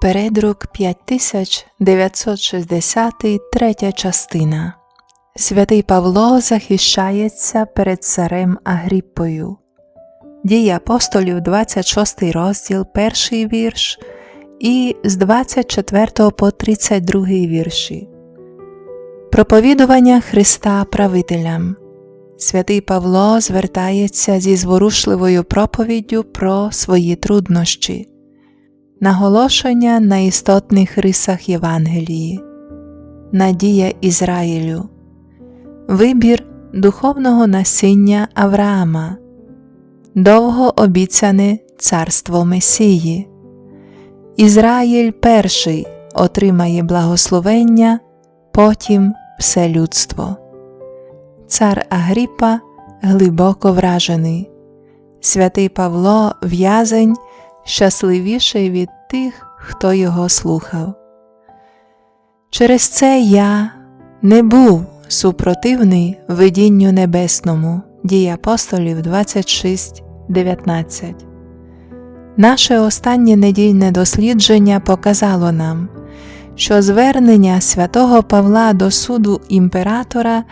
Передрук 5963 частина. Святий Павло захищається перед царем Агріппою. Дії апостолів 26 розділ, перший вірш і з 24 по 32 вірші. Проповідування Христа правителям. Святий Павло звертається зі зворушливою проповіддю про свої труднощі. Наголошення на істотних рисах Євангелії, Надія Ізраїлю, Вибір духовного насіння Авраама, довго обіцяне царство Месії. Ізраїль перший отримає благословення, потім все людство. Цар Агріпа глибоко вражений, святий Павло в'язень щасливіший від тих, хто його слухав. Через це я не був супротивний видінню небесному, дії апостолів 26, 19. Наше останнє недільне дослідження показало нам, що звернення святого Павла до суду імператора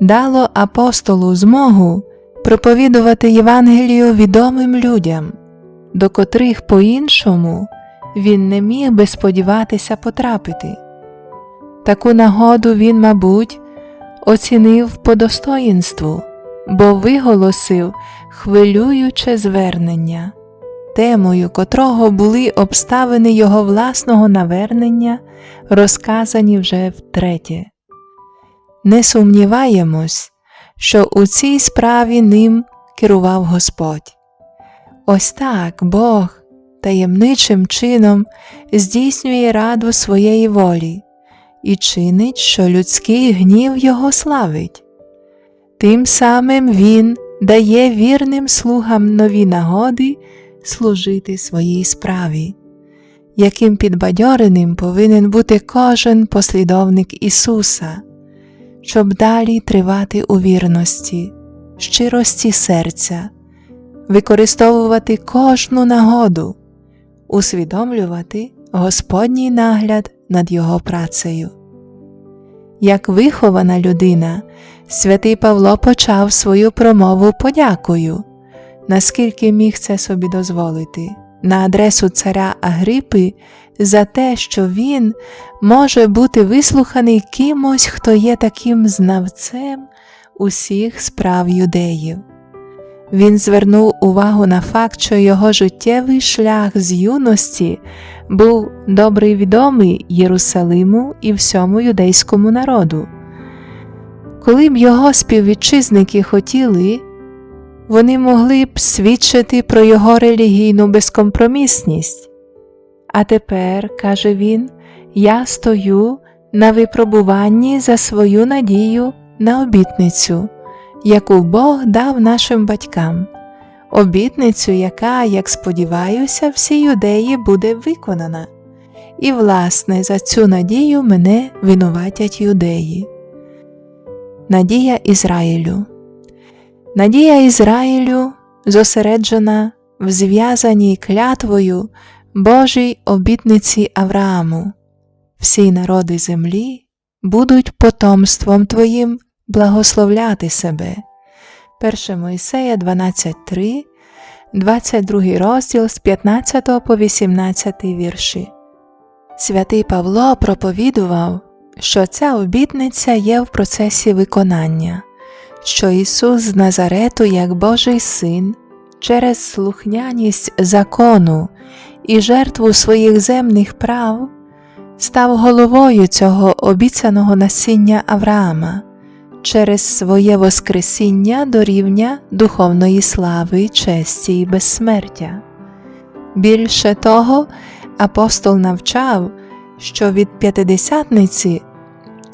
дало апостолу змогу проповідувати Євангелію відомим людям до котрих по-іншому він не міг би сподіватися потрапити. Таку нагоду він, мабуть, оцінив по достоїнству, бо виголосив хвилююче звернення, темою котрого були обставини його власного навернення, розказані вже втретє. Не сумніваємось, що у цій справі ним керував Господь. Ось так Бог таємничим чином здійснює раду своєї волі і чинить, що людський гнів його славить. Тим самим Він дає вірним слугам нові нагоди служити своїй справі, яким підбадьореним повинен бути кожен послідовник Ісуса, щоб далі тривати у вірності, щирості серця використовувати кожну нагоду, усвідомлювати Господній нагляд над його працею. Як вихована людина, святий Павло почав свою промову подякою, наскільки міг це собі дозволити, на адресу царя Агрипи за те, що він може бути вислуханий кимось, хто є таким знавцем усіх справ юдеїв. Він звернув увагу на факт, що його життєвий шлях з юності був добре відомий Єрусалиму і всьому юдейському народу. Коли б його співвітчизники хотіли, вони могли б свідчити про його релігійну безкомпромісність. А тепер, каже він, я стою на випробуванні за свою надію на обітницю яку Бог дав нашим батькам, обітницю, яка, як сподіваюся, всі юдеї буде виконана. І, власне, за цю надію мене винуватять юдеї. Надія Ізраїлю. Надія Ізраїлю зосереджена в зв'язаній клятвою Божій обітниці Аврааму. Всі народи землі будуть потомством Твоїм благословляти себе. 1 Мойсея 12.3, 22 розділ з 15 по 18 вірші. Святий Павло проповідував, що ця обітниця є в процесі виконання, що Ісус з Назарету, як Божий Син, через слухняність закону і жертву своїх земних прав став головою цього обіцяного насіння Авраама через своє Воскресіння до рівня духовної слави, честі і безсмертя. Більше того, апостол навчав, що від п'ятидесятниці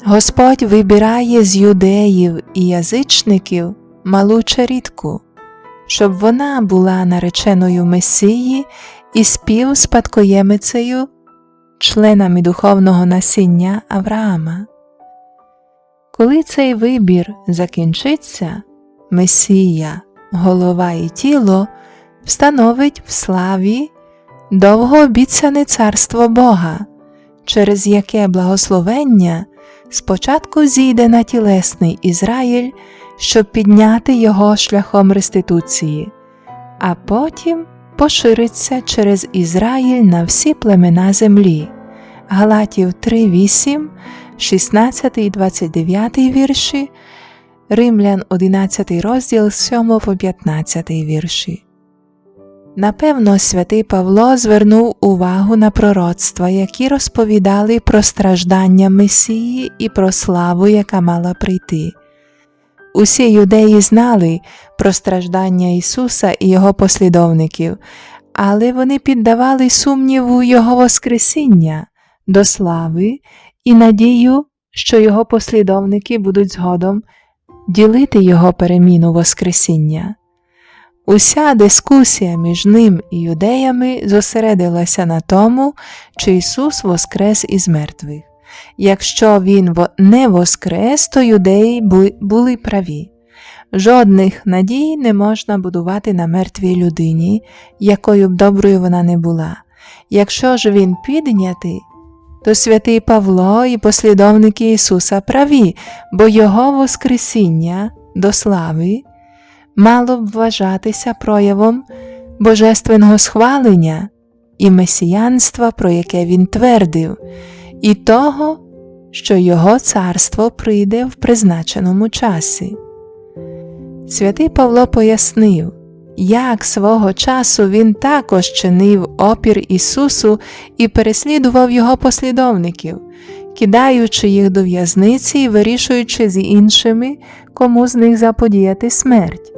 Господь вибирає з юдеїв і язичників малу черідку, щоб вона була нареченою Месії і співспадкоємицею, членами духовного насіння Авраама. Коли цей вибір закінчиться, Месія, голова і тіло встановить в славі довгообіцяне царство Бога, через яке благословення спочатку зійде на тілесний Ізраїль, щоб підняти його шляхом реституції, а потім пошириться через Ізраїль на всі племена землі. Галатів 3, 8, 16 і 29 вірші, Римлян 11 розділ 7 по 15 вірші. Напевно, святий Павло звернув увагу на пророцтва, які розповідали про страждання Месії і про славу, яка мала прийти. Усі юдеї знали про страждання Ісуса і Його послідовників, але вони піддавали сумніву Його Воскресіння до слави і надію, що Його послідовники будуть згодом ділити Його переміну Воскресіння. Уся дискусія між ним і юдеями зосередилася на тому, чи Ісус воскрес із мертвих. Якщо Він не воскрес, то юдеї були праві. Жодних надій не можна будувати на мертвій людині, якою б доброю вона не була. Якщо ж Він піднятий, то святий Павло і послідовники Ісуса праві, бо Його Воскресіння до слави мало б вважатися проявом божественного схвалення і месіянства, про яке він твердив, і того, що Його царство прийде в призначеному часі. Святий Павло пояснив, як свого часу він також чинив опір Ісусу і переслідував Його послідовників, кидаючи їх до в'язниці і вирішуючи з іншими, кому з них заподіяти смерть.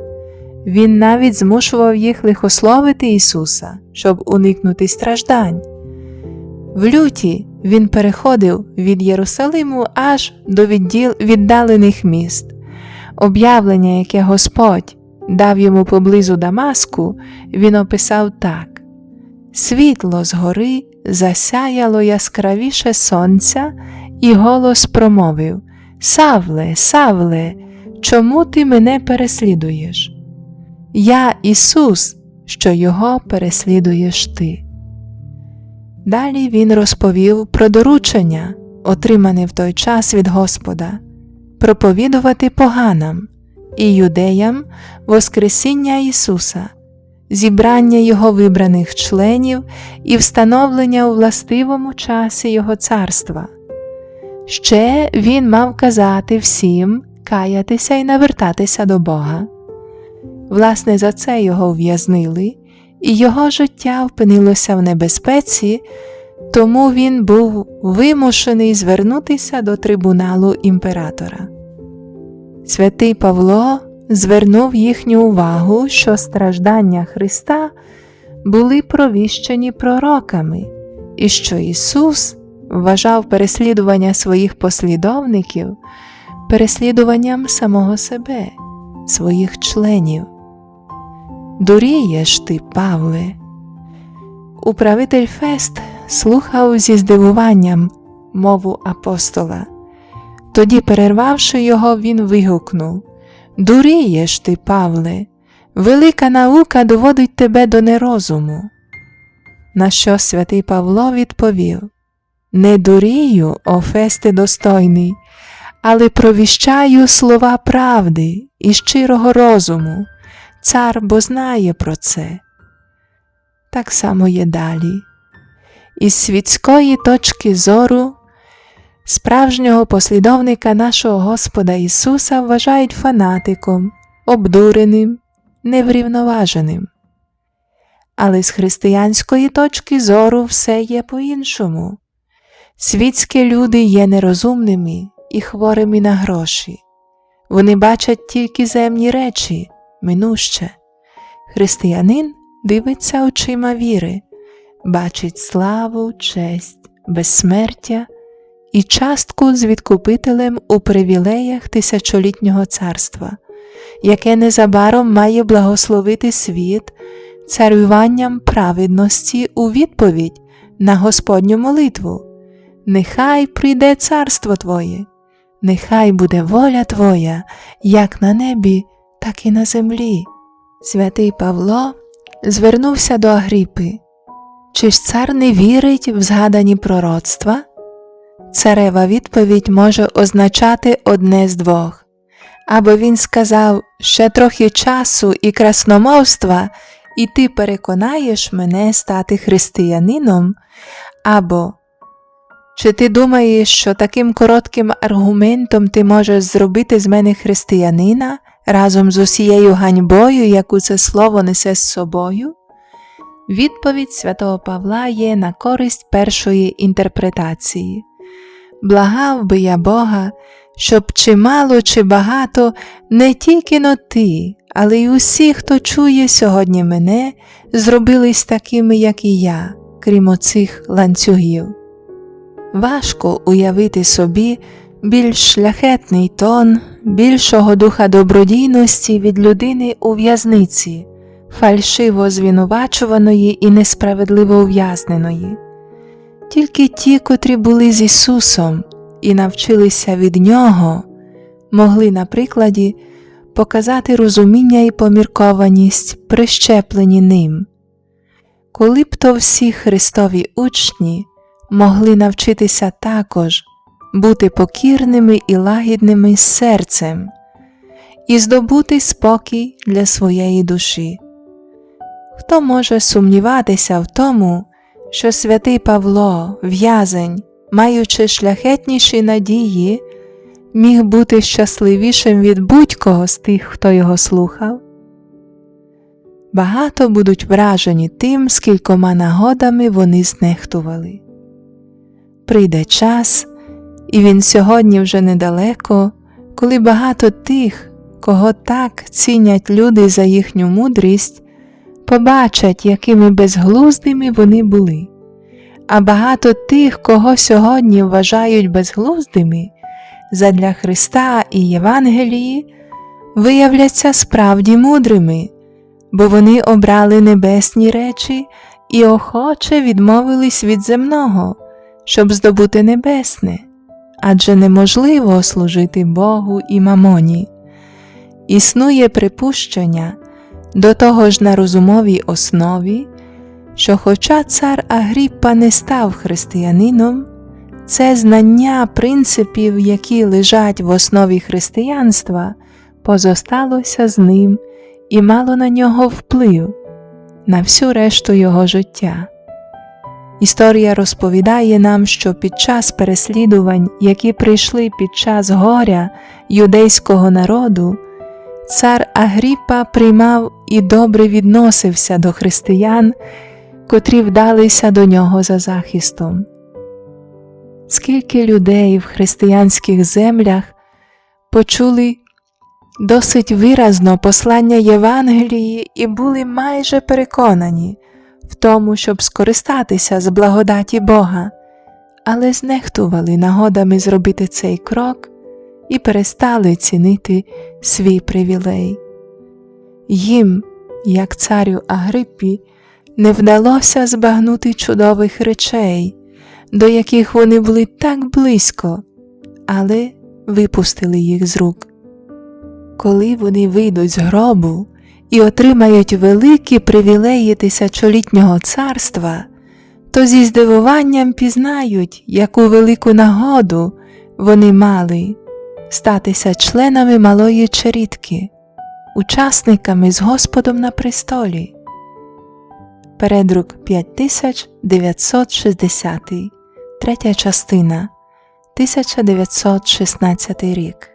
Він навіть змушував їх лихословити Ісуса, щоб уникнути страждань. В люті він переходив від Єрусалиму аж до відділ віддалених міст. Об'явлення, яке Господь дав йому поблизу Дамаску, він описав так: Світло згори засяяло яскравіше сонця, і голос промовив: Савле, Савле, чому ти мене переслідуєш? Я Ісус, що Його переслідуєш ти. Далі Він розповів про доручення, отримане в той час від Господа, проповідувати поганам і юдеям Воскресіння Ісуса, зібрання Його вибраних членів і встановлення у властивому часі Його царства. Ще Він мав казати всім каятися і навертатися до Бога. Власне, за це його ув'язнили, і його життя опинилося в небезпеці, тому він був вимушений звернутися до трибуналу імператора. Святий Павло звернув їхню увагу, що страждання Христа були провіщені пророками, і що Ісус вважав переслідування своїх послідовників переслідуванням самого себе, своїх членів. Дурієш ти, Павле. Управитель Фест слухав зі здивуванням мову апостола. Тоді, перервавши його, він вигукнув Дурієш ти, Павле, велика наука доводить тебе до нерозуму. На що святий Павло відповів Не дурію, о Фесте достойний, але провіщаю слова правди і щирого розуму. Цар бо знає про це. Так само є далі. Із світської точки зору справжнього послідовника нашого Господа Ісуса вважають фанатиком, обдуреним, неврівноваженим. Але з християнської точки зору все є по-іншому. Світські люди є нерозумними і хворими на гроші. Вони бачать тільки земні речі минуще. Християнин дивиться очима віри, бачить славу, честь, безсмертя і частку з відкупителем у привілеях тисячолітнього царства, яке незабаром має благословити світ царюванням праведності у відповідь на Господню молитву. Нехай прийде царство Твоє, нехай буде воля Твоя, як на небі так і на землі. Святий Павло звернувся до Агріпи. Чи ж цар не вірить в згадані пророцтва? Царева відповідь може означати одне з двох. Або він сказав ще трохи часу і красномовства, і ти переконаєш мене стати християнином, або чи ти думаєш, що таким коротким аргументом ти можеш зробити з мене християнина разом з усією ганьбою, яку це слово несе з собою? Відповідь святого Павла є на користь першої інтерпретації. Благав би я Бога, щоб чи мало, чи багато не тільки но ти, але й усі, хто чує сьогодні мене, зробились такими, як і я, крім оцих ланцюгів. Важко уявити собі більш шляхетний тон, більшого духа добродійності від людини у в'язниці, фальшиво звинувачуваної і несправедливо ув'язненої. Тільки ті, котрі були з Ісусом і навчилися від Нього, могли на прикладі показати розуміння і поміркованість, прищеплені ним. Коли б то всі Христові учні могли навчитися також бути покірними і лагідними серцем і здобути спокій для своєї душі. Хто може сумніватися в тому, що святий Павло, в'язень, маючи шляхетніші надії, міг бути щасливішим від будь-кого з тих, хто його слухав? Багато будуть вражені тим, скількома нагодами вони знехтували. Прийде час, і він сьогодні вже недалеко, коли багато тих, кого так цінять люди за їхню мудрість, побачать, якими безглуздими вони були, а багато тих, кого сьогодні вважають безглуздими, задля Христа і Євангелії, виявляться справді мудрими, бо вони обрали небесні речі і охоче відмовились від земного, щоб здобути небесне, адже неможливо служити Богу і мамоні. Існує припущення до того ж на розумовій основі, що, хоча цар Агріппа не став християнином, це знання принципів, які лежать в основі християнства, позосталося з ним і мало на нього вплив на всю решту його життя. Історія розповідає нам, що під час переслідувань, які прийшли під час горя юдейського народу, цар Агріппа приймав і добре відносився до християн, котрі вдалися до нього за захистом. Скільки людей в християнських землях почули досить виразно послання Євангелії і були майже переконані в тому, щоб скористатися з благодаті Бога, але знехтували нагодами зробити цей крок і перестали цінити свій привілей. Їм, як царю Агриппі, не вдалося збагнути чудових речей, до яких вони були так близько, але випустили їх з рук. Коли вони вийдуть з гробу і отримають великі привілеї тисячолітнього царства, то зі здивуванням пізнають, яку велику нагоду вони мали статися членами малої черідки, учасниками з Господом на престолі. Передрук 5960, третя частина, 1916 рік.